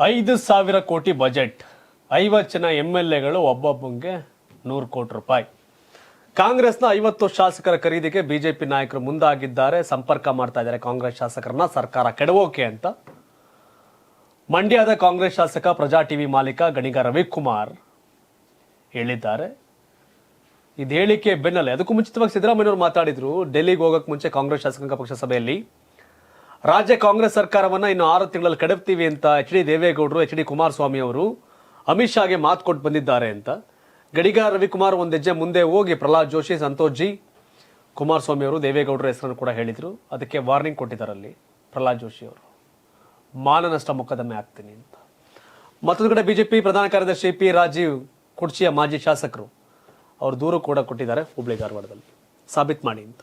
ಐದು ಸಾವಿರ ಕೋಟಿ ಬಜೆಟ್. ಐವತ್ತು ಜನ ಎಂ ಎಲ್ ಎಗಳು ಒಬ್ಬೊಬ್ಬಂಗೆ ನೂರು ಕೋಟಿ ರೂಪಾಯಿ. ಕಾಂಗ್ರೆಸ್ನ ಐವತ್ತು ಶಾಸಕರ ಖರೀದಿಗೆ ಬಿಜೆಪಿ ನಾಯಕರು ಮುಂದಾಗಿದ್ದಾರೆ. ಸಂಪರ್ಕ ಮಾಡ್ತಾ ಇದ್ದಾರೆ ಕಾಂಗ್ರೆಸ್ ಶಾಸಕರನ್ನ. ಸರ್ಕಾರ ಕೆಡವೋಕೆ ಅಂತ. ಮಂಡ್ಯದ ಕಾಂಗ್ರೆಸ್ ಶಾಸಕ, ಪ್ರಜಾ ಟಿವಿ ಮಾಲೀಕ ಗಣಿಗ ರವಿಕುಮಾರ್ ಹೇಳಿದ್ದಾರೆ. ಇದು ಹೇಳಿಕೆ ಬೆನ್ನಲ್ಲೇ, ಅದಕ್ಕೂ ಮುಂಚಿತವಾಗಿ ಸಿದ್ದರಾಮಯ್ಯವರು ಮಾತಾಡಿದ್ರು. ಡೆಲ್ಲಿಗೆ ಹೋಗಕ್ಕೆ ಮುಂಚೆ ಕಾಂಗ್ರೆಸ್ ಶಾಸಕಾಂಗ ಪಕ್ಷ ಸಭೆಯಲ್ಲಿ. ರಾಜ್ಯ ಕಾಂಗ್ರೆಸ್ ಸರ್ಕಾರವನ್ನು ಇನ್ನು ಆರು ತಿಂಗಳಲ್ಲಿ ಕಡಪ್ತೀವಿ ಅಂತ ಎಚ್ ಡಿ ದೇವೇಗೌಡರು, ಎಚ್ ಡಿ ಕುಮಾರಸ್ವಾಮಿ ಅವರು ಅಮಿತ್ ಶಾಗೆ ಮಾತು ಕೊಟ್ಟು ಬಂದಿದ್ದಾರೆ ಅಂತ. ಗಡಿಗ ರವಿಕುಮಾರ್ ಒಂದು ಹೆಜ್ಜೆ ಮುಂದೆ ಹೋಗಿ ಪ್ರಹ್ಲಾದ್ ಜೋಶಿ, ಸಂತೋಷ್ ಜಿ, ಕುಮಾರಸ್ವಾಮಿ ಅವರು ದೇವೇಗೌಡರ ಹೆಸರನ್ನು ಕೂಡ ಹೇಳಿದರು. ಅದಕ್ಕೆ ವಾರ್ನಿಂಗ್ ಕೊಟ್ಟಿದ್ದಾರೆ ಅಲ್ಲಿ ಪ್ರಹ್ಲಾದ್ ಜೋಶಿ ಅವರು. ಮಾನನಷ್ಟ ಮೊಕದ್ದಮೆ ಆಗ್ತೀನಿ ಅಂತ. ಮತ್ತೊಂದು ಕಡೆ ಬಿಜೆಪಿ ಪ್ರಧಾನ ಕಾರ್ಯದರ್ಶಿ ಪಿ ರಾಜೀವ್ ಕುರ್ಚಿಯ ಮಾಜಿ ಶಾಸಕರು, ಅವರು ದೂರು ಕೂಡ ಕೊಟ್ಟಿದ್ದಾರೆ ಹುಬ್ಳಿ ಧಾರವಾಡದಲ್ಲಿ. ಸಾಬೀತು ಮಾಡಿ ಅಂತ.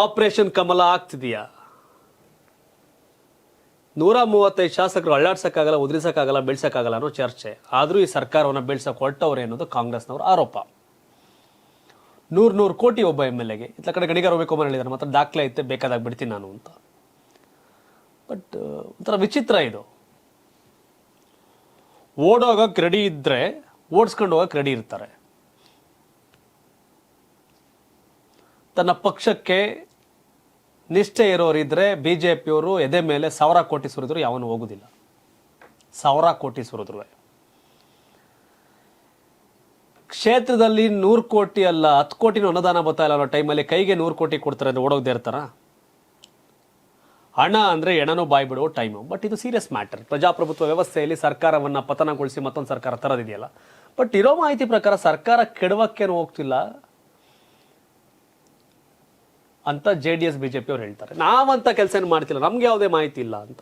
ಆಪರೇಷನ್ ಕಮಲ ಆಗ್ತಿದೆಯಾ? ನೂರ ಮೂವತ್ತೈದು ಶಾಸಕರು ಅಳ್ಳಾಡ್ಸೋಕ್ಕಾಗಲ್ಲ, ಉದುರಿಸೋಕ್ಕಾಗಲ್ಲ, ಬೆಳ್ಸಕ್ಕಾಗಲ್ಲ ಅನ್ನೋ ಚರ್ಚೆ. ಆದರೂ ಈ ಸರ್ಕಾರವನ್ನು ಬೆಳೆಸೋಕೆ ಹೊರಟವ್ರೆ ಅನ್ನೋದು ಕಾಂಗ್ರೆಸ್ನವ್ರ ಆರೋಪ. ನೂರು ನೂರು ಕೋಟಿ ಒಬ್ಬ ಎಂ ಎಲ್ ಎಗೆ. ಇತ್ತ ಕಡೆ ಗಣಿಗಾರ ರವಿಕುಮಾರ್ ಹೇಳಿದ್ದಾರೆ ಮಾತ್ರ ದಾಖಲೆ ಐತೆ, ಬೇಕಾದಾಗ ಬಿಡ್ತೀನಿ ನಾನು ಅಂತ. ಬಟ್ ಒಂಥರ ವಿಚಿತ್ರ ಇದು. ಓಡೋಗಕ್ಕೆ ರೆಡಿ ಇದ್ದರೆ ಓಡಿಸ್ಕೊಂಡು ಹೋಗೋಕೆ ರೆಡಿ ಇರ್ತಾರೆ. ತನ್ನ ಪಕ್ಷಕ್ಕೆ ನಿಷ್ಠೆ ಇರೋರಿದ್ರೆ ಬಿ ಜೆ ಪಿಯವರು ಎದೆ ಮೇಲೆ ಸಾವಿರ ಕೋಟಿ ಸುರಿದ್ರು, ಯಾವನು ಹೋಗುದಿಲ್ಲ. ಸಾವಿರ ಕೋಟಿ ಸುರಿದ್ರು. ಕ್ಷೇತ್ರದಲ್ಲಿ ನೂರು ಕೋಟಿ ಅಲ್ಲ, ಹತ್ತು ಕೋಟಿನೂ ಅನುದಾನ ಬರ್ತಾ ಇಲ್ಲ ಅನ್ನೋ ಟೈಮಲ್ಲಿ ಕೈಗೆ ನೂರು ಕೋಟಿ ಕೊಡ್ತಾರೆ ಅಂದ್ರೆ ಓಡೋಗದೆ ಇರ್ತಾರ? ಹಣ ಅಂದರೆ ಎಣನೂ ಬಾಯಿ ಬಿಡೋ ಟೈಮು. ಬಟ್ ಇದು ಸೀರಿಯಸ್ ಮ್ಯಾಟರ್ ಪ್ರಜಾಪ್ರಭುತ್ವ ವ್ಯವಸ್ಥೆಯಲ್ಲಿ ಸರ್ಕಾರವನ್ನು ಪತನಗೊಳಿಸಿ ಮತ್ತೊಂದು ಸರ್ಕಾರ ತರೋದಿದೆಯಲ್ಲ. ಬಟ್ ಇರೋ ಮಾಹಿತಿ ಪ್ರಕಾರ ಸರ್ಕಾರ ಕೆಡವಕ್ಕೇನು ಹೋಗ್ತಿಲ್ಲ. ಅಂತ ಜೆ ಡಿ ಎಸ್ ಬಿಜೆಪಿ ಅವ್ರು ಹೇಳ್ತಾರೆ. ನಾವಂತ ಕೆಲಸ ಏನು ಮಾಡ್ತಿಲ್ಲ, ನಮ್ಗೆ ಯಾವುದೇ ಮಾಹಿತಿ ಇಲ್ಲ ಅಂತ.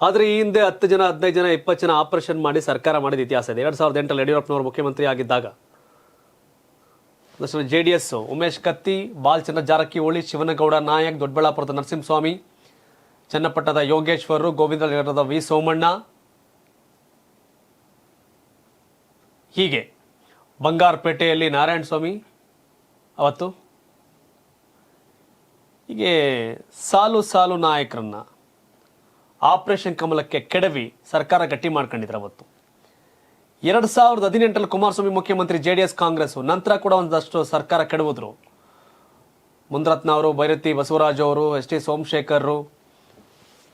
ಆದರೆ ಈ ಹಿಂದೆ ಹತ್ತು ಜನ, ಹದಿನೈದು ಜನ, ಇಪ್ಪತ್ತು ಜನ ಆಪರೇಷನ್ ಮಾಡಿ ಸರ್ಕಾರ ಮಾಡಿದ ಇತಿಹಾಸ ಇದೆ. ಎರಡು ಸಾವಿರದ ಎಂಟರಲ್ಲಿ ಯಡಿಯೂರಪ್ಪನವರು ಮುಖ್ಯಮಂತ್ರಿ ಆಗಿದ್ದಾಗ J D S, Umesh Katti, Balachandra Jarkiholi, Shivanagouda, Nayak, ದೊಡ್ಡಬಳ್ಳಾಪುರದ ನರಸಿಂಹಸ್ವಾಮಿ, ಚನ್ನಪಟ್ಟಣದ ಯೋಗೇಶ್ವರರು ಗೋವಿಂದನಗರದ ವಿ ಸೋಮಣ್ಣ. ಹೀಗೆ ಬಂಗಾರಪೇಟೆಯಲ್ಲಿ ನಾರಾಯಣ ಸ್ವಾಮಿ ಅವತ್ತು? ಹೀಗೆ ಸಾಲು ಸಾಲು ನಾಯಕರನ್ನ ಆಪರೇಷನ್ ಕಮಲಕ್ಕೆ ಕೆಡವಿ ಸರ್ಕಾರ ಗಟ್ಟಿ ಮಾಡ್ಕೊಂಡಿದ್ರು ಅವತ್ತು. ಎರಡು ಸಾವಿರದ ಹದಿನೆಂಟರಲ್ಲಿ ಕುಮಾರಸ್ವಾಮಿ ಮುಖ್ಯಮಂತ್ರಿ ಜೆ ಡಿ ಎಸ್ ಕಾಂಗ್ರೆಸ್, ನಂತರ ಕೂಡ ಒಂದಷ್ಟು ಸರ್ಕಾರ ಕೆಡವಿದ್ರು. ಮುಂದ್ರತ್ನ ಅವರು, ಭೈರತಿ ಬಸವರಾಜ್ ಅವರು, ಎಸ್ ಟಿ ಸೋಮಶೇಖರ್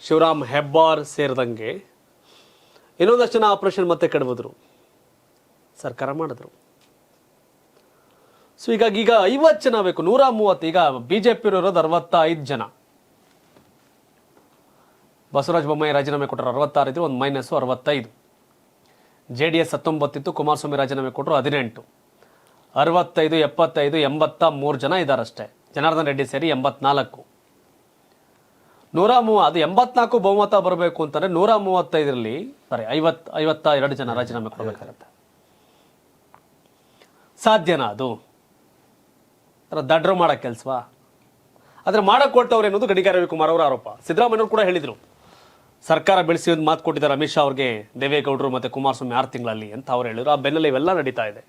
ಶಿವರಾಮ್ ಹೆಬ್ಬಾರ್ ಸೇರಿದಂಗೆ ಇನ್ನೊಂದಷ್ಟು ಜನ ಆಪರೇಷನ್ ಮತ್ತೆ ಕೆಡವಿದ್ರು. ಸರ್ಕಾರ ಮಾಡಿದ್ರು. ಸೊ ಹೀಗಾಗಿ ಈಗ ಐವತ್ತು ಜನ ಬೇಕು, ನೂರ ಮೂವತ್ತು. ಈಗ ಬಿಜೆಪಿ ಇರೋದು ಅರವತ್ತ ಐದು ಜನ. ಬಸವರಾಜ ಬೊಮ್ಮಾಯಿ ರಾಜೀನಾಮೆ ಕೊಟ್ಟರು ಅರವತ್ತಾರು ಇದ್ರು, ಒಂದು ಮೈನಸ್ಸು ಅರವತ್ತೈದು. ಜೆ ಡಿ ಎಸ್ ಹತ್ತೊಂಬತ್ತಿತ್ತು ಕುಮಾರಸ್ವಾಮಿ ರಾಜೀನಾಮೆ ಕೊಟ್ಟರು ಹದಿನೆಂಟು. ಅರವತ್ತೈದು, ಎಪ್ಪತ್ತೈದು, ಎಂಬತ್ತ ಮೂರು ಜನ ಇದ್ದಾರಷ್ಟೇ. ಜನಾರ್ದನ್ ರೆಡ್ಡಿ ಸೇರಿ ಎಂಬತ್ನಾಲ್ಕು. ನೂರ ಮೂವ, ಅದು ಎಂಬತ್ನಾಲ್ಕು ಬಹುಮತ ಬರಬೇಕು ಅಂತಂದ್ರೆ ನೂರ ಮೂವತ್ತೈದರಲ್ಲಿ ಸಾರಿ ಐವತ್ ಐವತ್ತ ಎರಡು ಜನ ರಾಜೀನಾಮೆ ಕೊಡಬೇಕಾಗತ್ತೆ. ಸಾಧ್ಯನಾ ಅದು? ದಡ್ರು ಮಾಡೋ ಕೆಲಸವಾ? ಆದರೆ ಮಾಡೋ ಕೊಟ್ಟವ್ರು ಅನ್ನೋದು ಗಡಿಗಾರ ರವಿಕುಮಾರ್ ಅವರ ಆರೋಪ. ಸಿದ್ದರಾಮಯ್ಯವರು ಕೂಡ ಹೇಳಿದರು. ಸರ್ಕಾರ ಬೆಳೆಸಿ ಒಂದು ಮಾತು ಕೊಟ್ಟಿದ್ದಾರೆ ಅಮಿತ್ ಶಾ ಅವ್ರಿಗೆ, ದೇವೇಗೌಡರು ಮತ್ತು ಕುಮಾರಸ್ವಾಮಿ ಆರು ತಿಂಗಳಲ್ಲಿ ಅಂತ ಅವ್ರು ಹೇಳಿದ್ರು. ಆ ಬೆನ್ನಲ್ಲಿ ಇವೆಲ್ಲ ನಡೀತಾ ಇದೆ.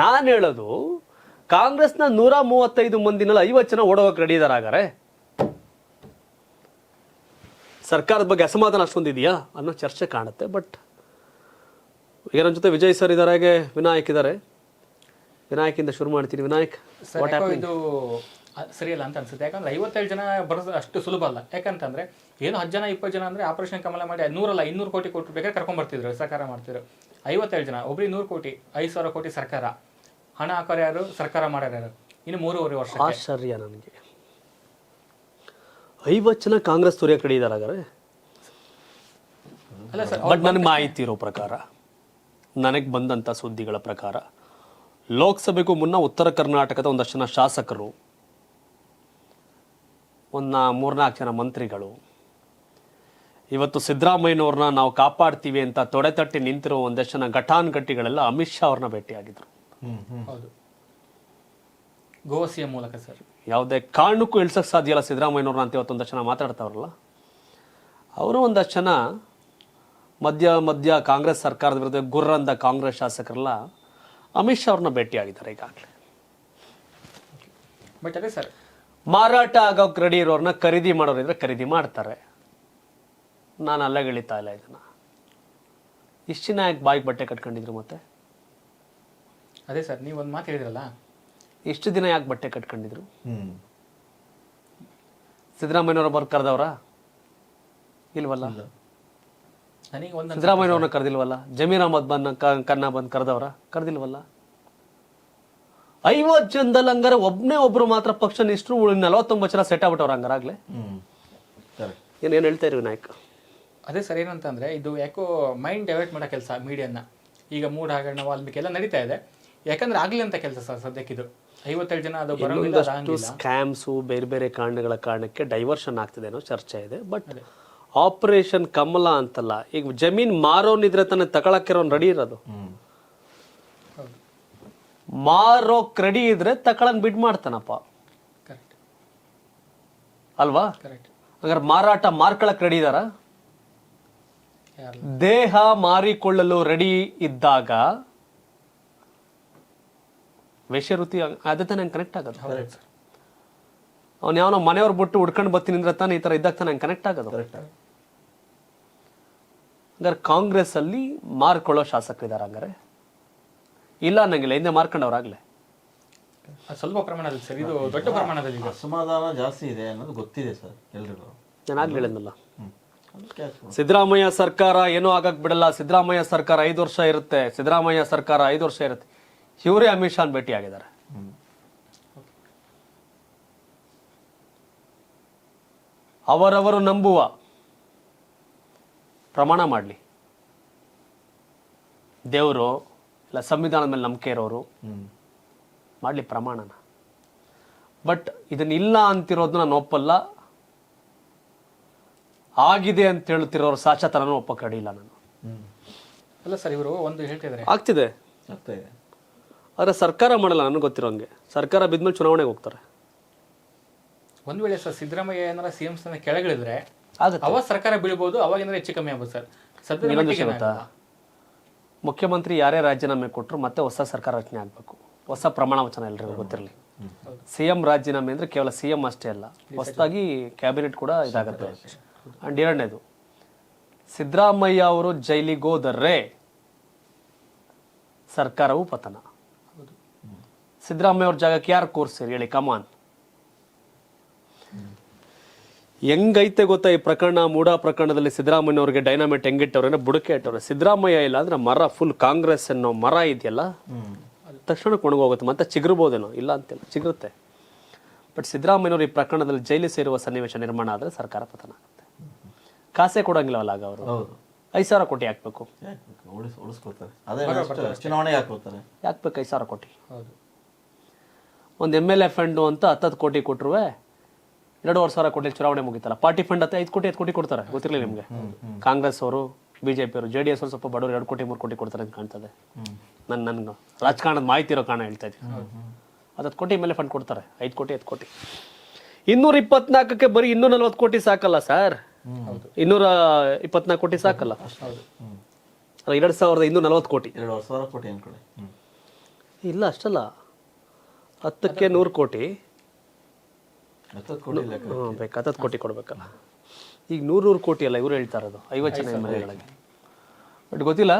ನಾನು ಹೇಳೋದು, ಕಾಂಗ್ರೆಸ್ನ ನೂರ ಮೂವತ್ತೈದು ಮಂದಿನಲ್ಲಿ ಐವತ್ತು ಜನ ಓಡೋಗಕ್ಕೆ ರೆಡಿ ಇದ್ದಾರೆ ಹಾಗಾರೆ ಸರ್ಕಾರದ ಬಗ್ಗೆ ಅಸಮಾಧಾನ ಅಷ್ಟೊಂದು ಇದೆಯಾ ಅನ್ನೋ ಚರ್ಚೆ ಕಾಣುತ್ತೆ ಬಟ್ ಈಗ ನನ್ನ ಜೊತೆ ವಿಜಯ್ ಸರ್ ಇದ್ದಾರೆ ಹಾಗೆ ವಿನಾಯಕ್ ಇದ್ದಾರೆ ವಿನಾಯಕಿಂದ ಶುರು ಮಾಡ್ತೀನಿ. ವಿನಾಯಕ್ ಯಾಕೋ ಇದು ಸರಿಯಲ್ಲ ಅಂತ ಅನ್ಸುತ್ತೆ. ಯಾಕಂದ್ರೆ ಐವತ್ತೇಳು ಜನ ಬರೋದು ಅಷ್ಟು ಸುಲಭ ಅಲ್ಲ. ಯಾಕಂತಂದ್ರೆ ಏನು ಹತ್ತು ಜನ ಇಪ್ಪತ್ತು ಜನ ಅಂದ್ರೆ ಆಪರೇಷನ್ ಕಮಲ ಮಾಡಿ ನೂರಲ್ಲ ಇನ್ನೂರು ಕೋಟಿ ಕೊಟ್ಟು ಬೇಕಾದ್ರೆ ಕರ್ಕೊಂಡ್ ಬರ್ತಿದ್ರು ಸರ್ಕಾರ ಮಾಡ್ತಿದ್ರು. ಐವತ್ತೇಳು ಜನ ಒಬ್ರಿಗೆ ನೂರು ಕೋಟಿ ಐದು ಸಾವಿರ ಕೋಟಿ ಸರ್ಕಾರ. ಹಣ ಹಾಕೋರು ಯಾರು? ಸರ್ಕಾರ ಮಾಡೋರು ಯಾರು? ಇನ್ನು ಮೂರುವರೆ ವರ್ಷ ಆಶ್ಚರ್ಯ ನನಗೆ. ಐವತ್ತು ಜನ ಕಾಂಗ್ರೆಸ್ ಸೂರ್ಯ ಕಡೆ ಇದ್ದಾರೆ ಹಾಗಾದ್ರೆ? ಅಲ್ಲ ಸರ್ ಬಟ್ ನನಗೆ ಮಾಹಿತಿ ಇರೋ ಪ್ರಕಾರ ನನಗೆ ಬಂದಂಥ ಸುದ್ದಿಗಳ ಪ್ರಕಾರ ಲೋಕಸಭೆಗೂ ಮುನ್ನ ಉತ್ತರ ಕರ್ನಾಟಕದ ಒಂದಷ್ಟು ಜನ ಶಾಸಕರು ಒಂದು ಮೂರ್ನಾಲ್ಕು ಜನ ಮಂತ್ರಿಗಳು. ಇವತ್ತು ಸಿದ್ದರಾಮಯ್ಯನವ್ರನ್ನ ನಾವು ಕಾಪಾಡ್ತೀವಿ ಅಂತ ತೊಡೆ ತಟ್ಟಿ ನಿಂತಿರೋ ಒಂದಷ್ಟು ಜನ ಘಟಾನುಘಟಿಗಳೆಲ್ಲ ಅಮಿತ್ ಶಾ ಅವ್ರನ್ನ ಭೇಟಿಯಾಗಿದ್ರು. ಹೌದು. ಗೋಸಿಯ ಮೂಲಕ ಸರ್. ಯಾವುದೇ ಕಾರಣಕ್ಕೂ ಇಳ್ಸಕ್ಕೆ ಸಾಧ್ಯ ಇಲ್ಲ ಸಿದ್ದರಾಮಯ್ಯನವ್ರನ್ನ ಅಂತ ಇವತ್ತು ಒಂದಷ್ಟು ಜನ ಮಾತಾಡ್ತಾವ್ರಲ್ಲ. ಅವರು ಒಂದಷ್ಟು ಜನ ಮಧ್ಯ ಮಧ್ಯ ಕಾಂಗ್ರೆಸ್ ಸರ್ಕಾರದ ವಿರುದ್ಧ ಗುರ್ರಂದ ಕಾಂಗ್ರೆಸ್ ಶಾಸಕರೆಲ್ಲ ಅಮಿತ್ ಶಾ ಅವ್ರನ್ನ ಭೇಟಿಯಾಗಿದ್ದಾರೆ ಈಗಾಗಲೇ. ಬಟ್ ಅದೇ ಸರ್. ಮಾರಾಟ ಆಗೋಕೆ ರೆಡಿ ಇರೋರನ್ನ ಖರೀದಿ ಮಾಡೋರಿದ್ರೆ ಖರೀದಿ ಮಾಡ್ತಾರೆ. ನಾನು ಅಲ್ಲಗಳಿತಾ ಇಲ್ಲ ಇದನ್ನು. ಇಷ್ಟು ದಿನ ಯಾಕೆ ಬಾಯಿಗೆ ಬಟ್ಟೆ ಕಟ್ಕೊಂಡಿದ್ರು ಮತ್ತೆ? ಅದೇ ಸರ್ ನೀವು ಒಂದು ಮಾತು ಹೇಳಿದ್ರಲ್ಲ? ಇಷ್ಟು ದಿನ ಯಾಕೆ ಬಟ್ಟೆ ಕಟ್ಕೊಂಡಿದ್ರು? ಸಿದ್ದರಾಮಯ್ಯವ್ರ ಬರ್ಕರ್ದವ್ರಾ? ಬರ್ ಕರೆದವ್ರ ಇಲ್ವಲ್ಲ ನನಗೆ ಒಂದು ಸಿದ್ದರಾಮಯ್ಯನವ್ರನ್ನ ಕರೆದಿಲ್ವಲ್ಲ? ಜಮೀರ್ ಅಹಮದ್ ಬಂದ್ ಕನ್ನ ಬಂದ್ ಕರೆದವ್ರ? ಕರೆದಿಲ್ವಲ್ಲ? ಐವತ್ತು ಜನದಲ್ಲಿ ಹಂಗಾರೆ ಒಬ್ನೇ ಒಬ್ರು ಮಾತ್ರ ಪಕ್ಷ ನಿಷ್ಠರು ಉಳಿದ ನಲವತ್ತೊಂಬತ್ತು ಜನ ಸೆಟ್ ಆಗ್ಬಿಟ್ಟವ್ರ ಹಂಗಾರಾಗ್ಲೇ ಏನೇನು ಹೇಳ್ತಾ ಇರಿ ನಾಯಕ? ಅದೇ ಸರ್ ಏನಂತಂದ್ರೆ ಇದು ಯಾಕೋ ಮೈಂಡ್ ಡೈವರ್ಟ್ ಮಾಡೋ ಕೆಲಸ ಮೀಡಿಯನ್ನ ಈಗ ಮೂಡ್ ಹಾಗಣ್ಣ ವಾಲ್ಮೀಕಿ ಎಲ್ಲ ನಡೀತಾ ಇದೆ. ಯಾಕಂದ್ರೆ ಆಗ್ಲಿ ಅಂತ ಕೆಲಸ ಸರ್ ಸದ್ಯಕ್ಕೆ ಇದು. ಐವತ್ತೇಳು ಜನ ಅದು ಬರೋದಿಲ್ಲ ಸ್ಕ್ಯಾಮ್ಸು ಬೇರೆ ಬೇರೆ ಕಾರಣಗಳ ಕಾರಣಕ್ಕೆ ಡೈವರ್ಷನ್ ಆಗ್ತಿದೆ ಅನ್ನೋ ಚರ್ಚೆ ಇದೆ. ಬಟ್ ಆಪರೇಷನ್ ಕಮಲ ಅಂತಲ್ಲ. ಈಗ ಜಮೀನ್ ಮಾರೋನಿದ್ರೆ ತಾನೇ ತಗೊಳಕ್ಕಿರೋನ್ ರೆಡಿ ಇರೋದು. ಮಾರೋ ಮಾರೋಕ್ ರೆಡಿ ಇದ್ರೆ ತಗೊಳಂಗ್ ಬಿಡ್ ಮಾಡ್ತಾನಪ್ಪ. ಕರೆಕ್ಟ್ ಅಲ್ವಾ? ಕರೆಕ್ಟ್ ಹಂಗಾರೆ ಮಾರಾಟ ಮಾರ್ಕೊಳಕ್ ರೆಡಿ ಇದಾರ? ದೇಹ ಮಾರಿಕೊಳ್ಳಲು ರೆಡಿ ಇದ್ದಾಗ ವೇಶ್ಯವೃತ್ತಿ ಅದೇ ತಾನೆ ಕನೆಕ್ಟ್ ಆಗೋದು. ಹೌದು. ಸರ್ ಅವ್ನು ಯಾವನೋ ಮನೆಯವ್ರು ಬಿಟ್ಟು ಹುಡ್ಕೊಂಡು ಬರ್ತೀನಿ ಅಂದ್ರೆ ತಾನೇ ಈ ತರ ಇದ್ದಾಗ ತಾನೆ ಕನೆಕ್ಟ್ ಆಗೋದು. ಕರೆಕ್ಟ್ ಹಂಗಾರೆ ಕಾಂಗ್ರೆಸ್ ಅಲ್ಲಿ ಮಾರ್ಕೊಳ್ಳೋ ಶಾಸಕರಿದ್ದಾರೆ ಹಂಗಾರೆ ಇಲ್ಲ ಅನ್ನಂಗಿಲ್ಲ ಹಿಂದೆ ಮಾರ್ಕೊಂಡವ್ರಾಗಲೇ? ಸ್ವಲ್ಪ ಪ್ರಮಾಣದಲ್ಲಿ ಸರ್ ಇದು ದೊಡ್ಡ ಪ್ರಮಾಣದಲ್ಲಿ ಇದೆ. ಅಸಮಾಧಾನ ಜಾಸ್ತಿ ಇದೆ ಅನ್ನೋದು ಗೊತ್ತಿದೆ ಸರ್ ಎಲ್ರಿಗೂ. ನಾನು ಆಗ್ಲಿ ಹೇಳಿದ್ನಲ್ಲ ಸಿದ್ದರಾಮಯ್ಯ ಸರ್ಕಾರ ಏನೂ ಆಗಕ್ ಬಿಡಲ್ಲ ಸಿದ್ದರಾಮಯ್ಯ ಸರ್ಕಾರ ಐದು ವರ್ಷ ಇರುತ್ತೆ ಸಿದ್ದರಾಮಯ್ಯ ಸರ್ಕಾರ ಐದು ವರ್ಷ ಇರುತ್ತೆ. ಇವರೇ ಅಮಿತ್ ಶಾನ್ ಭೇಟಿ ಆಗಿದ್ದಾರೆ ಅವರವರು ನಂಬುವ ಪ್ರಮಾಣ ಮಾಡಲಿ. ದೇವರು ಇಲ್ಲ ಸಂವಿಧಾನದ ಮೇಲೆ ನಂಬಿಕೆ ಇರೋರು ಹ್ಮ್. ಮಾಡಲಿ ಪ್ರಮಾಣನ. ಬಟ್ ಇದನ್ನ ಇಲ್ಲ ಅಂತಿರೋದನ್ನ ನಾನು ಒಪ್ಪಲ್ಲ. ಆಗಿದೆ ಅಂತ ಹೇಳ್ತಿರೋರು ಸಾಚತನೂ ಒಪ್ಪಕ್ಕೆ ಅಡಿಲ್ಲ ನಾನು. ಅಲ್ಲ ಸರ್ ಇವರು ಒಂದು ಹೇಳ್ತಿದ್ದಾರೆ ಆಗ್ತಿದೆ. ಆಗ್ತಾ ಇದೆ. ಆದರೆ ಸರ್ಕಾರ ಮಾಡಲ್ಲ ನನಗೆ ಗೊತ್ತಿರೋಂಗೆ ಸರ್ಕಾರ ಬಿದ್ಮೇಲೆ ಚುನಾವಣೆಗೆ ಹೋಗ್ತಾರೆ. ಒಂದು ವೇಳೆ ಸರ್ ಸಿದ್ದರಾಮಯ್ಯ ಏನಾರ ಸಿ ಎಂ ಸ್ಥಾನ ಕೆಳಗಿಳಿದ್ರೆ ಆಗುತ್ತೆ. ಅವಾಗ ಸರ್ಕಾರ ಬೀಳ್ಬೋದು ಅವಾಗ ಏನಾರ ಹೆಚ್ಚು ಕಮ್ಮಿ ಆಗ್ಬೋದು ಸರ್. ಇನ್ನೊಂದು ವಿಷಯ ಗೊತ್ತಾ. ಮುಖ್ಯಮಂತ್ರಿ ಯಾರೇ ರಾಜೀನಾಮೆ ಕೊಟ್ಟರು ಮತ್ತೆ ಹೊಸ ಸರ್ಕಾರ ರಚನೆ ಆಗಬೇಕು. ಹೊಸ ಪ್ರಮಾಣ ವಚನ ಎಲ್ಲರಿಗೂ ಗೊತ್ತಿರಲಿ. ಸಿ ಎಂ ರಾಜೀನಾಮೆ ಅಂದ್ರೆ ಕೇವಲ ಸಿ ಎಂ ಅಷ್ಟೇ ಅಲ್ಲ ಹೊಸದಾಗಿ ಕ್ಯಾಬಿನೆಟ್ ಕೂಡ ಇದಾಗುತ್ತೆ. ಅಂಡ್ ಎರಡನೇದು ಸಿದ್ದರಾಮಯ್ಯ ಅವರು ಜೈಲಿಗೆ ಹೋದರೆ ಸರ್ಕಾರವು ಪತನ. ಸಿದ್ದರಾಮಯ್ಯ ಅವ್ರ ಜಾಗಕ್ಕೆ ಯಾರು ಕೂರ್ಸಿರಿ ಹೇಳಿ ಕಮಾನ್ ಹೆಂಗೈತೆ ಗೊತ್ತಾ ಈ ಪ್ರಕರಣ? ಮೂಡಾ ಪ್ರಕರಣದಲ್ಲಿ ಸಿದ್ದರಾಮಯ್ಯ ಅವರಿಗೆ ಡೈನಾಮಿಟ್ ಹೆಂಗಿಟ್ಟವ್ರೆ ಬುಡಕೆ ಇಟ್ಟವ್ರೆ. ಸಿದ್ದರಾಮಯ್ಯ ಇಲ್ಲ ಅಂದ್ರೆ ಮರ ಫುಲ್ ಕಾಂಗ್ರೆಸ್ ಅನ್ನೋ ಮರ ಇದೆಯಲ್ಲ? ತಕ್ಷಣ ಕೊಣಗೋಗುತ್ತೆ ಮತ್ತೆ ಚಿಗರ್ಬೋದೇನೋ? ಇಲ್ಲ ಅಂತಿಲ್ಲ. ಚಿಗುರುತ್ತೆ. ಬಟ್ ಸಿದ್ದರಾಮಯ್ಯವರು ಈ ಪ್ರಕರಣದಲ್ಲಿ ಜೈಲು ಸೇರುವ ಸನ್ನಿವೇಶ ನಿರ್ಮಾಣ ಆದರೆ ಸರ್ಕಾರ ಪತನ ಆಗುತ್ತೆ. ಕಾಸೆ ಕೊಡಂಗಿಲ್ಲವಲ್ಲ ಆಗ ಅವರು. ಹೌದು. ಐದು ಸಾವಿರ ಕೋಟಿ ಹಾಕ್ಬೇಕು. ಯಾಕೆ ಬೇಕು? ಉಳಿಸ್ ಅದೇ next ಚುನಾವಣೆಗೆ ಹಾಕೋತಾರೆ ಯಾಕ್ಬೇಕು ಐದು ಸಾವಿರ ಕೋಟಿ? ಹೌದು. ಒಂದು ಎಂ ಎಲ್ ಎ ಫಂಡು ಅಂತ ಹತ್ತತ್ತು ಕೋಟಿ ಕೊಟ್ಟರು ಎರಡೂವರೆ ಸಾವಿರ ಕೋಟಿ ಚುನಾವಣೆ ಮುಗಿತಲ್ಲ. ಪಾರ್ಟಿ ಫಂಡ್ ಹತ್ತೆ ಐದು ಕೋಟಿ ಹತ್ತು ಕೋಟಿ ಕೊಡ್ತಾರೆ. ಗೊತ್ತಿರಲಿಲ್ಲ ನಿಮಗೆ? ಕಾಂಗ್ರೆಸ್ ಅವರು ಅವರು ಜೆ ಡಿ ಎಸ್ ಅವರು ಸ್ವಲ್ಪ ಬಡವರು ಎರಡು ಕೋಟಿ ಮೂರು ಕೋಟಿ ಕೊಡ್ತಾರೆ ಅಂತ ಕಾಣ್ತದೆ. ನನ್ನ ನನ್ನ ನನಗೆ ರಾಜಕಾರಣದ ಮಾಹಿತಿ ಇರೋ ಕಾರಣ ಹೇಳ್ತಾ ಇದ್ದೀನಿ. ಹತ್ತತ್ತು ಕೋಟಿ ಮೇಲೆ ಫಂಡ್ ಕೊಡ್ತಾರೆ. ಐದು ಕೋಟಿ ಹತ್ತು ಕೋಟಿ. ಇನ್ನೂರ ಇಪ್ಪತ್ನಾಲ್ಕಕ್ಕೆ ಬರೀ ಇನ್ನೂರ ನಲ್ವತ್ತು ಕೋಟಿ ಸಾಕಲ್ಲ ಸರ್ ಇನ್ನೂರ ಇಪ್ಪತ್ನಾಲ್ಕು ಕೋಟಿ ಸಾಕಲ್ಲ? ಎರಡು ಸಾವಿರದ ಇನ್ನೂರ ನಲ್ವತ್ತು ಕೋಟಿ. ಕೋಟಿ ಇಲ್ಲ ಅಷ್ಟಲ್ಲ. ಹತ್ತಕ್ಕೆ ನೂರು ಕೋಟಿ ಹತ್ತತ್ತು ಕೋಟಿ ಲೆಕ್ಕ ಹ್ಞೂ ಬೇಕು ಹತ್ತತ್ತು ಕೋಟಿ ಕೊಡ್ಬೇಕಲ್ಲ. ಈಗ ನೂರು ನೂರು ಕೋಟಿ ಅಲ್ಲ ಇವರು ಹೇಳ್ತಾ ಇರೋದು ಐವತ್ತು ಜನ ಬಟ್ ಗೊತ್ತಿಲ್ಲ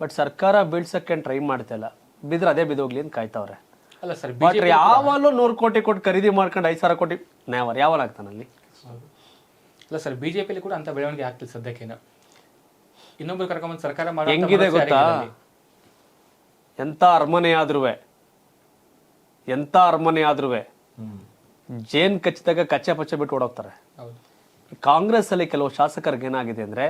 ಬಟ್ ಸರ್ಕಾರ ಬೀಳ್ಸಕ್ಕೆ ಟ್ರೈ ಮಾಡ್ತಾ ಇಲ್ಲ. ಬಿದ್ರೆ ಅದೇ ಬಿದೋಗ್ಲಿ ಅಂತ ಕಾಯ್ತಾವ್ರೆ. ಅಲ್ಲ ಸರ್ ಬಟ್ ಯಾವಾಗಲೂ ನೂರು ಕೋಟಿ ಕೊಟ್ಟು ಖರೀದಿ ಮಾಡ್ಕೊಂಡು ಐದು ಸಾವಿರ ಕೋಟಿ ನ್ಯಾವರ್ ಯಾವನ್ ಆಗ್ತಾನಲ್ಲಿ ಅಲ್ಲ. ಸರ್ ಬಿಜೆಪಿಯಲ್ಲಿ ಕೂಡ ಅಂತ ಬೆಳವಣಿಗೆ ಆಗ್ತಿಲ್ಲ ಸದ್ಯಕ್ಕೇನ. ಇನ್ನೊಬ್ರು ಕರ್ಕೊಂಬಂದು ಸರ್ಕಾರ ಮಾಡೋ ಹೆಂಗಿದೆ ಗೊತ್ತಾ? ಎಂತ ಅರಮನೆ ಆದ್ರೂ ಎಂತ ಅರಮನೆ ಆದ್ರೂ ಜೇನ್ ಕಚ್ಚಿದಾಗ ಕಚ್ಚೆ ಪಚ್ಚೆ ಬಿಟ್ಟು ಓಡೋಗ್ತಾರೆ. ಹೌದು. ಕಾಂಗ್ರೆಸ್ ಅಲ್ಲಿ ಕೆಲವು ಶಾಸಕರಿಗೆ ಏನಾಗಿದೆ ಅಂದ್ರೆ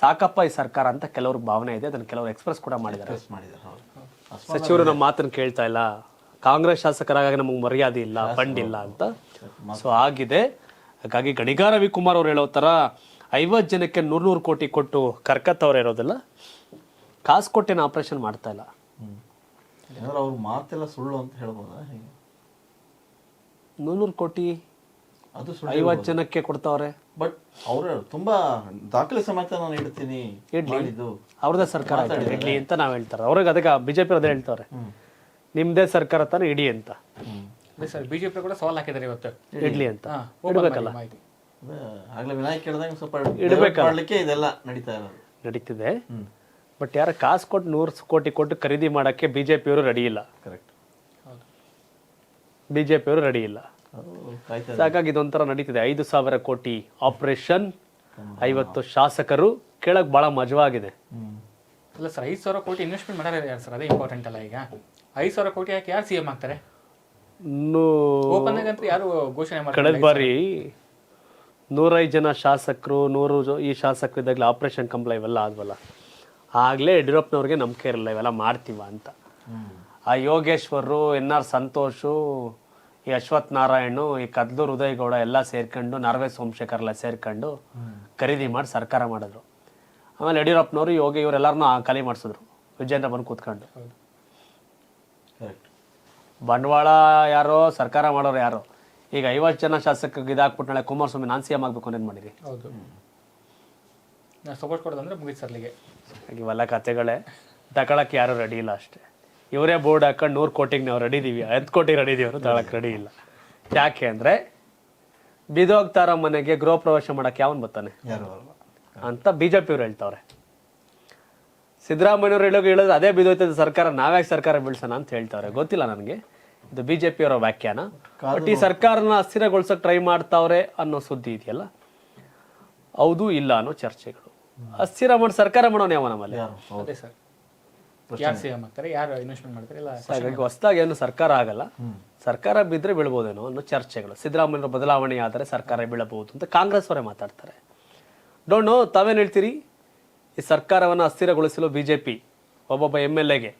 ಸಾಕಪ್ಪ ಈ ಸರ್ಕಾರ ಅಂತ ಕೆಲವ್ರಿಗೆ ಭಾವನೆ ಇದೆ ಅದನ್ನ ಕೆಲವರು ಎಕ್ಸ್ಪ್ರೆಸ್ ಕೂಡ ಮಾಡಿದ್ದಾರೆ. ಸಚಿವರು ನಮ್ಮ ಮಾತನ್ನ ಕೇಳ್ತಾ ಇಲ್ಲ. ಕಾಂಗ್ರೆಸ್ ಶಾಸಕರಾಗ ನಮಗೆ ಮರ್ಯಾದೆ ಇಲ್ಲ ಫಂಡ್ ಇಲ್ಲ ಅಂತ. ಸೊ ಆಗಿದೆ. ಹಾಗಾಗಿ ಗಣಿಗಾರ ರವಿಕುಮಾರ್ ಅವ್ರು ಹೇಳೋ ಥರ ಐವತ್ತು ಜನಕ್ಕೆ ನೂರು ನೂರು ಕೋಟಿ ಕೊಟ್ಟು ಕರ್ಕತ್ತವ್ರು ಇರೋದಿಲ್ಲ. ಕಾಸು ಕೊಟ್ಟೇನು ಆಪರೇಷನ್ ಮಾಡ್ತಾ ಇಲ್ಲ. ಅವ್ರ ಮಾತೆಲ್ಲ ಸುಳ್ಳು ಅಂತ ಹೇಳ್ಬೋದಾ? ಹೇಗೆ ನೂರು ಕೋಟಿ ಅದು ಸುಳ್ಳು ಐವತ್ತು ಜನಕ್ಕೆ ಕೊಡ್ತಾವ್ರೆ. ಬಟ್ ಅವ್ರು ತುಂಬಾ ದಾಖಲೆ ಸಮೇತ ನಾನು ಇಡ್ತೀನಿ ಮಾಡಿದ್ದು. ಅವ್ರದೇ ಸರ್ಕಾರ ಆಯ್ತು. ಇಡ್ಲಿ ಅಂತ ನಾವು ಹೇಳ್ತಾರೆ. ಅವ್ರಿಗೆ ಅದಕ್ಕೆ ಬಿಜೆಪಿ ಅದೇ ಹೇಳ್ತಾರೆ. ಹ್ಮ್. ನಿಮ್ದೇ ಸರ್ಕಾರ ತಾನೇ ಇಡಿ ಅಂತ. ಅದೇ ಸರ್ ಬಿಜೆಪಿ ಕೂಡ ಸವಾಲ್ ಹಾಕಿದ್ದಾರೆ ಇವತ್ತು. ಇಡ್ಲಿ ಅಂತ. ಹಾ, open ಮಾಡಿ ಮಾಹಿತಿ. ಅದೇ ಆಗ್ಲೇ ವಿನಾಯಕ್ ಕೇಳ್ದಂಗೆ ಸ್ವಲ್ಪ ಇಡ್ಬೇಕಲ್ಲ. divert ಮಾಡ್ಲಿಕ್ಕೆ ಇದೆಲ್ಲ ನಡೀತಾ ಇರೋದು. ನಡೀತಿದೆ. ಬಟ್ ಯಾರ ಕಾಸು ಕೊಟ್ಟು ನೂರು ಕೋಟಿ ಕೊಟ್ಟು ಖರೀದಿ ಮಾಡಕ್ಕೆ ಬಿಜೆಪಿಯವರು ರೆಡಿ ಇಲ್ಲ. ಕರೆಕ್ಟ್ ಬಿ ಜೆ ಪಿಯವರು ರೆಡಿ ಇಲ್ಲ ಸೊ ಹಾಗಾಗಿ ಇದೊಂಥರ ನಡೀತಿದೆ. ಐದು ಸಾವಿರ ಕೋಟಿ ಆಪರೇಷನ್ ಐವತ್ತು ಶಾಸಕರು ಕೇಳಕ್ ಬಹಳ ಮಜವಾಗಿದೆ. ಅಲ್ಲ ಸರ್ ಐದು ಸಾವಿರ ಕೋಟಿ ಇನ್ವೆಸ್ಟ್ಮೆಂಟ್ ಮಾಡ್ಯಾರ ಯಾರು ಸರ್? ಅದೇ ಇಂಪಾರ್ಟೆಂಟ್ ಅಲ್ಲ ಈಗ. ಐದು ಸಾವಿರ ಕೋಟಿ ಹಾಕಿ ಯಾರು ಸಿ ಎಂ ಆಗ್ತಾರೆ? ಓಪನ್ ಆಗಂತೂ ಯಾರು ಘೋಷಣೆ ಮಾಡ್ತಾರೆ? ಕಳೆದ ಬಾರಿ ನೂರೈದು ಜನ ಶಾಸಕರು ನೂರು ಈ ಶಾಸಕರು ಇದ್ದಾಗಲೇ ಆಪರೇಷನ್ ಕಂಪ್ಲ ಇವೆಲ್ಲ ಆದ್ವಲ್ಲ. ಆಗ್ಲೇ ಯಡಿಯೂರಪ್ಪನವ್ರಿಗೆ ನಂಬಿಕೆ ಇರಲ್ಲ ಇವೆಲ್ಲ ಮಾಡ್ತೀವ ಅಂತ. ಆ ಯೋಗೇಶ್ವರರು ಎನ್ ಆರ್ ಸಂತೋಷು ಈ ಅಶ್ವಥ್ ನಾರಾಯಣು ಈ ಕದ್ಲೂರು ಉದಯಗೌಡ ಎಲ್ಲ ಸೇರ್ಕೊಂಡು ನಾರ್ವೆ ಸೋಮಶೇಖರ್ ಎಲ್ಲ ಸೇರ್ಕೊಂಡು ಖರೀದಿ ಮಾಡಿ ಸರ್ಕಾರ ಮಾಡಿದ್ರು. ಆಮೇಲೆ ಯಡಿಯೂರಪ್ಪನವರು ಯೋಗಿ ಇವರೆಲ್ಲರನ್ನೂ ಖಾಲಿ ಮಾಡಿಸಿದ್ರು. ವಿಜಯೇಂದ್ರ ಬಂದು ಕೂತ್ಕೊಂಡು. ಬಂಡವಾಳ ಯಾರೋ ಸರ್ಕಾರ ಮಾಡೋರು ಯಾರೋ. ಈಗ ಐವತ್ತು ಜನ ಶಾಸಕರಿಗೆ ಇದಾಕ್ಬಿಟ್ಟು ನಾಳೆ ಕುಮಾರಸ್ವಾಮಿ ನಾನು ಸಿ ಎಂ ಆಗಬೇಕು ಅನ್ನೋದು ಮಾಡಿರಿ ಸಪೋರ್ಟ್ ಕೊಡೋದಂದ್ರೆ ಮುಗಿತು ಸರ್ಲಿಗೆ. ಇವೆಲ್ಲ ಕತೆಗಳೇ ತಗೊಳಕ್ಕೆ ಯಾರು ರೆಡಿ ಇಲ್ಲ ಅಷ್ಟೇ. ಇವರೇ ಬೋರ್ಡ್ ಹಾಕೊಂಡು ನೂರು ಕೋಟಿಗೆ ನಾವು ರೆಡಿ ಇದೀವಿ. ಹತ್ತು ಕೋಟಿಗೆ ರೆಡಿ ಇದೀವಿ ಅವರು. ತಗೊಳಕ್ಕೆ ರೆಡಿ ಇಲ್ಲ. ಯಾಕೆ ಅಂದರೆ ಬಿದೋಗ್ತಾರ ಮನೆಗೆ ಗೃಹ ಪ್ರವೇಶ ಮಾಡೋಕ್ಕೆ ಯಾವನ್ ಬರ್ತಾನೆ? ಯಾರು ಅಂತ ಬಿ ಜೆ ಪಿಯವ್ರು ಹೇಳ್ತಾವ್ರೆ. ಸಿದ್ದರಾಮಯ್ಯವ್ರು ಹೇಳೋಕೆ ಹೇಳೋದು ಅದೇ ಬಿದೋಯ್ತದೆ ಸರ್ಕಾರ ನಾವ್ಯಾಕೆ ಸರ್ಕಾರ ಬೀಳ್ಸೋಣ ಅಂತ ಹೇಳ್ತಾವ್ರೆ. ಗೊತ್ತಿಲ್ಲ ನನಗೆ. ಇದು ಬಿ ಜೆ ಪಿಯವರ ವ್ಯಾಖ್ಯಾನ ಬಟ್ ಈ ಸರ್ಕಾರನ ಅಸ್ಥಿರಗೊಳಿಸೋಕೆ ಟ್ರೈ ಮಾಡ್ತಾವ್ರೆ ಅನ್ನೋ ಸುದ್ದಿ ಇದೆಯಲ್ಲ? ಹೌದು ಇಲ್ಲ ಅನ್ನೋ ಚರ್ಚೆಗಳು. ಅಸ್ಥಿರ ಮಾಡಿ ಸರ್ಕಾರ ಮಾಡೋಣ ಯಾವ ನಮ್ಮಲ್ಲಿ ಅದೇ ಸರ್. ಯಾರು ಸಿ ಎಂ ಆಗ್ತಾರೆ ಯಾರು ಇನ್ವೆಸ್ಟ್ಮೆಂಟ್ ಮಾಡ್ತಾರೆ ಇಲ್ಲ ಹಾಗಾಗಿ ಹೊಸದಾಗಿ ಏನು ಸರ್ಕಾರ ಆಗಲ್ಲ. ಸರ್ಕಾರ ಬಿದ್ದರೆ ಬೀಳ್ಬೋದೇನೋ ಅನ್ನೋ ಚರ್ಚೆಗಳು. ಸಿದ್ದರಾಮಯ್ಯ ಬದಲಾವಣೆ ಆದರೆ ಸರ್ಕಾರ ಬೀಳಬಹುದು ಅಂತ ಕಾಂಗ್ರೆಸ್ ಅವರೇ ಮಾತಾಡ್ತಾರೆ. ಡೋಂಟ್ ನೋ ತಾವೇನು ಹೇಳ್ತೀರಿ? ಈ ಸರ್ಕಾರವನ್ನು ಅಸ್ಥಿರಗೊಳಿಸಲು ಬಿ ಜೆ ಪಿ ಒಬ್ಬೊಬ್ಬ ಎಂ ಎಲ್ ಎಗೆ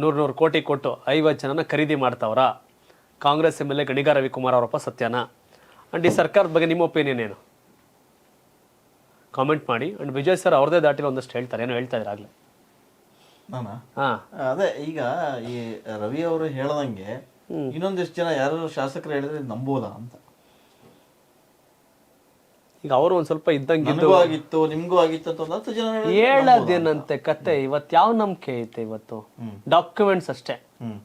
ನೂರು ನೂರು ಕೋಟಿ ಕೊಟ್ಟು ಐವತ್ತು ಜನನ ಖರೀದಿ ಮಾಡ್ತಾವ್ರಾ? Congress M L A Ganiga Ravikumar ಅವರಪ್ಪ ಸತ್ಯನ? ಅಂಡ್ ಈ ಸರ್ಕಾರದ ಬಗ್ಗೆ ನಿಮ್ಮ ಒಪಿನಿಯನ್ ಏನು? ಕಾಮೆಂಟ್ ಮಾಡಿ. ಅಂಡ್ ವಿಜಯ್ ಸರ್ ಅವ್ರದೇ ದಾಟಿలో ಒಂದಷ್ಟು ಹೇಳ್ತಾರೆ. ಏನೋ ಹೇಳ್ತಾ ಇದ್ದಾರೆ ಆಗಲೇ ನಾನಾ ಅದೇ ಈಗ ಈ ರವಿ ಅವರು ಹೇಳ್ದಂಗೆ ಇನ್ನೊಂದಿಷ್ಟು ಜನ ಯಾರು ಶಾಸಕರು ಹೇಳಿದ್ರೆ ನಂಬೋದಾ ಅಂತ. ಈಗ ಅವರು ಒಂದ್ ಸ್ವಲ್ಪ ಇದ್ದಂಗೆ ನನಗೂ ಆಗಿತ್ತು ನಿಮ್ಗೂ ಆಗಿತ್ತು ಅಂತ ಒಂದು ಹತ್ತು ಜನ ಹೇಳಿದ್ರೆ ಹೇಳೋದೇನಂತೆ ಕತೆ ಇವತ್ತು ಯಾವ ನಂಬಿಕೆ ಐತೆ ಇವತ್ತು? ಡಾಕ್ಯುಮೆಂಟ್ಸ್ ಅಷ್ಟೇ. ಹ್ಮ್.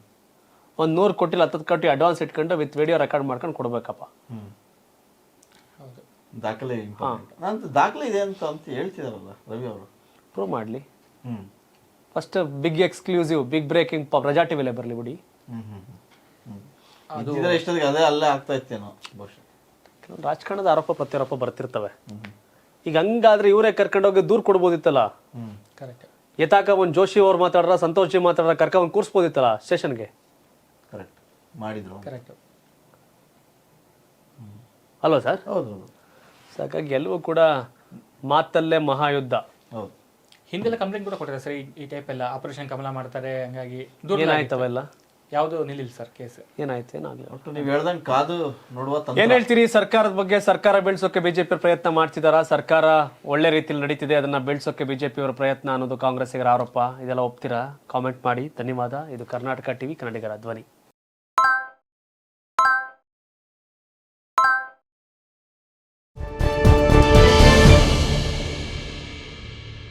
ಒಂದು ನೂರು ಕೊಟ್ಟಿಲ್ಲ ಹತ್ತತ್ತು ಕೋಟಿ ಅಡ್ವಾನ್ಸ್ ಇಟ್ಕೊಂಡು ವಿತ್ ವಿಡಿಯೋ ರೆಕಾರ್ಡ್ ಮಾಡ್ಕೊಂಡು ಕೊಡ್ಬೇಕಪ್ಪ. ಹ್ಮ್. ಹೌದು. ದಾಖಲೆ. ನಾನು ದಾಖಲೆ ಇದೆ ಅಂತ ಅಂತ ಹೇಳ್ತಿದಾರಲ್ಲ ರವಿ ಅವರು. ಪ್ರೂವ್ ಮಾಡ್ಲಿ. ಹ್ಮ್. First big exclusive big breaking Praja ಟಿವಿಲೇ ಬರಲಿ ಬಿಡಿ. ಇದ್ದಿದ್ರೆ ಇಷ್ಟೊತ್ತಿಗೆ ಅದೇ ಅಲ್ಲೇ ಆಗ್ತಾ ಇತ್ತೇನೋ ಬಹುಶಃ. ಕೆಲವೊಂದು ರಾಜಕಾರಣದ ಆರೋಪ ಪ್ರತ್ಯಾರೋಪ ಬರ್ತಿರ್ತವೆ. ಈಗ ಹಂಗಾದ್ರೆ ಇವರೇ ಕರ್ಕೊಂಡೋಗಿ ದೂರ ಕೊಡ್ಬೋದಿತ್ತಲ್ಲ? ಕರೆಕ್ಟ್ ಯಥಾಕ ಒಂದು ಜೋಶಿ ಅವ್ರು ಮಾತಾಡ್ರ ಸಂತೋಷ್ ಜಿ ಮಾತಾಡ್ರ ಕರ್ಕೊಂಡ್ ಕೂರಿಸ್ಬೋದಿತ್ತಲ್ಲ ಸ್ಟೇಷನ್ಗೆ? ಕರೆಕ್ಟ್ ಮಾಡಿದ್ರು. ಕರೆಕ್ಟ್ ಅಲ್ವಾ ಸರ್? ಹೌದು ಸಾಕಾಗಿ ಹಾಗಾಗಿ ಎಲ್ಲವೂ ಕೂಡ ಮಾತಲ್ಲೇ ಮಹಾಯುದ್ಧ. ಹೌದು. ಹಿಂದೆಲ್ಲ ಕಂಪ್ಲೇಂಟ್ ಕೂಡ ಕೊಟ್ಟಿದ್ದಾರೆ ಸರ್ ಈ- ಈ ಟೈಪ್ ಎಲ್ಲ ಆಪರೇಷನ್ ಕಮಲ ಮಾಡ್ತಾರೆ ಹಂಗಾಗಿ ದೂರ ಏನಾಯ್ತವೆಲ್ಲ ಯಾವುದು ನಿಲ್ಲಿಲ್ಲ ಸರ್ ಕೇಸ್ ಏನಾಯ್ತು? ಏನಾಗ್ಲಿ ಒಟ್ಟು ನೀವು ಹೇಳ್ದಂಗೆ ಕಾದು ನೋಡುವ ತಂತ್ರ. ಏನ್ ಹೇಳ್ತೀರಿ? ಸರ್ಕಾರದ ಬಗ್ಗೆ ಸರ್ಕಾರ ಬೆಳೆಸೋಕೆ ಬಿಜೆಪಿ ಪ್ರಯತ್ನ ಮಾಡ್ತಿದಾರಾ? ಸರ್ಕಾರ ಒಳ್ಳೆ ರೀತಿಯಲ್ಲಿ ನಡೀತಿದೆ ಅದನ್ನ ಬೆಳೆಸೋಕೆ ಬಿಜೆಪಿ ಅವರ ಪ್ರಯತ್ನ ಅನ್ನೋದು ಕಾಂಗ್ರೆಸ್ಸಿಗರ ಆರೋಪ. ಇದೆಲ್ಲ ಒಪ್ತೀರಾ? ಕಾಮೆಂಟ್ ಮಾಡಿ. ಧನ್ಯವಾದ. ಇದು ಕರ್ನಾಟಕ ಟಿವಿ ಕನ್ನಡಿಗರ ಧ್ವನಿ.